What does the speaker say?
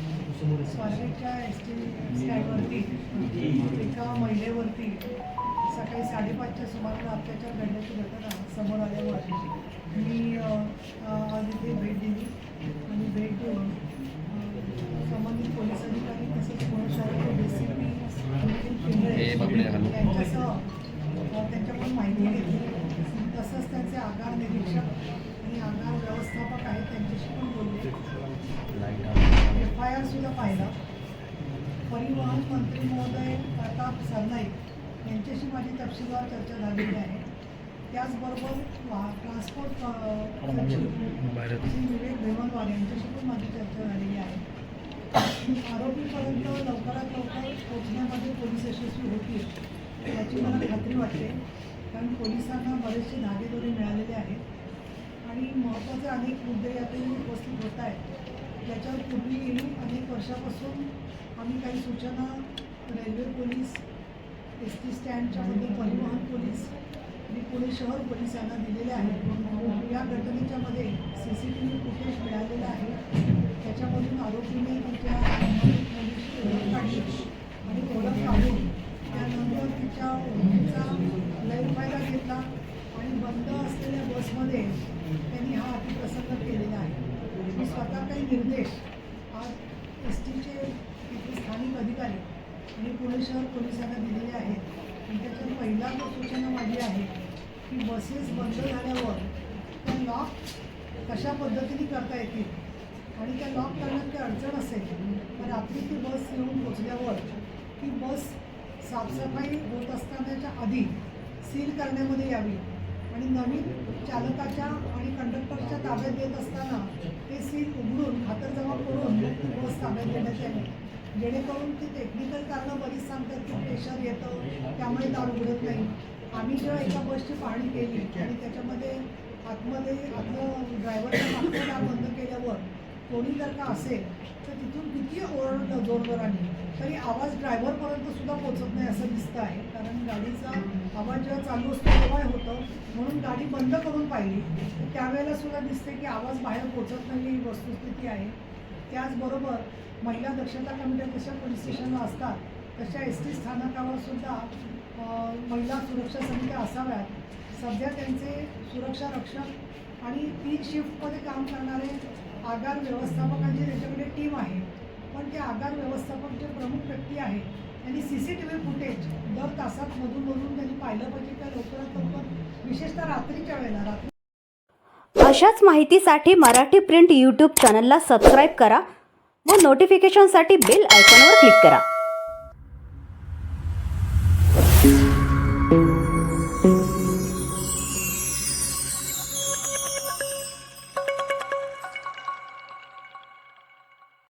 स्वारगेटच्या S T स्टँडवरती एका महिलेवरती सकाळी साडेपाचच्या सुमाराला अत्याचार घडल्याची घटना समोर आल्यावर मी आज इथे भेट दिली आणि भेट देऊन संबंधित पोलीस अधिकारी तसंच पुणे शहराचे डी सी हे बापरे, हॅलो. पी यांच्यासह त्यांच्याकडून माहिती घेतली तसंच त्यांचे आगार निरीक्षक आणि आगार व्यवस्थापक आहेत त्यांच्याशी पण बोलले सुद्धा पाहिला. परिवहन मंत्री महोदय प्रताप सरनाईक यांच्याशी माझी तपशीलवार चर्चा झालेली आहे. त्याचबरोबर वा- ट्रान्सपोर्ट अ, सचिव श्री विवेक भेमनवार यांच्याशी पण माझी चर्चा झालेली आहे. आरोपीपर्यंत लवकरात लवकर पोहोचण्यामध्ये पोलीस यशस्वी होतील याची मला खात्री वाटते. कारण पोलिसांना बरेचसे धागेदोरे मिळालेले आहेत. आणि महत्त्वाचे अनेक मुद्दे यातून उपस्थित होत आहेत. याच्यावर पूर्वी अनेक वर्षापासून आम्ही काही सूचना रेल्वे पोलीस एस टी स्टँडच्यामध्ये परिवहन पोलीस आणि पुणे शहर पोलीस यांना दिलेल्या आहेत. या घटनेच्या मध्ये C C T V footage मिळालेलं आहे. त्याच्यामधून आरोपीने तिच्या काढली आणि ओळख काढून त्यानंतर तिच्या ओळखीचा गैरफायदा घेतला आणि बंद असलेल्या बसमध्ये त्यांनी हा अतिप्रसंग केलेला आहे. मी स्वतः काही निर्देश आज एस टीचे तिथे स्थानिक अधिकारी आणि पुणे शहर पोलिसांना दिलेले आहेत. आणि त्याच्यात पहिला जो सूचना माझी आहे की बसेस बंद झाल्यावर त्या लॉक कशा पद्धतीने करता येतील? आणि त्या लॉक करण्यात काही अडचण असेल तर रात्री ती बस येऊन पोचल्यावर ती बस साफसफाई होत असतानाच्या आधी सील करण्यामध्ये यावी. आणि नवीन चालकाच्या ताब्यात देत असताना ते सील उघडून खातरजमा करून ती बस ताब्यात देण्यात आली जेणेकरून ती टेक्निकल कारणं बरीच सांगतात की प्रेशर येतं त्यामुळे दार उघडत नाही. आम्ही जेव्हा एका बसची पाहणी केली आणि त्याच्यामध्ये आतमध्ये आतलं ड्रायव्हरच्या मागचं दार बंद केल्यावर कोणी जर का असेल तर तिथून किती ओरडलं जोरजोराने तरी आवाज ड्रायव्हरपर्यंत सुद्धा पोचत नाही असं दिसतं आहे. कारण गाडीचा आवाज जेव्हा चालू असतो तेव्हा होतं. म्हणून गाडी बंद करून पाहिली. तर त्यावेळेला सुद्धा दिसते की आवाज बाहेर पोचत नाही ही वस्तुस्थिती आहे. त्याचबरोबर महिला दक्षता कमिट्या जशा पोलीस स्टेशनला असतात तशा एस टी स्थानकावर सुद्धा महिला सुरक्षा समित्या असाव्यात. सध्या त्यांचे सुरक्षा रक्षक आणि तीन शिफ्टमध्ये काम करणारे आगार व्यवस्थापकांची त्याच्याकडे टीम आहे. पण ते आगार व्यवस्थापक जे प्रमुख व्यक्ती आहेत. त्यांनी C C T V footage दर तासात मधून मधून त्यांनी पाहिलं पाहिजे त्या लवकरात लवकर. विशेषतः रात्रीच्या वेळेला रात्री अशाच माहितीसाठी मराठी प्रिंट यूट्यूब चॅनलला सबस्क्राईब करा व नोटिफिकेशनसाठी बेल आयकॉनवर क्लिक करा.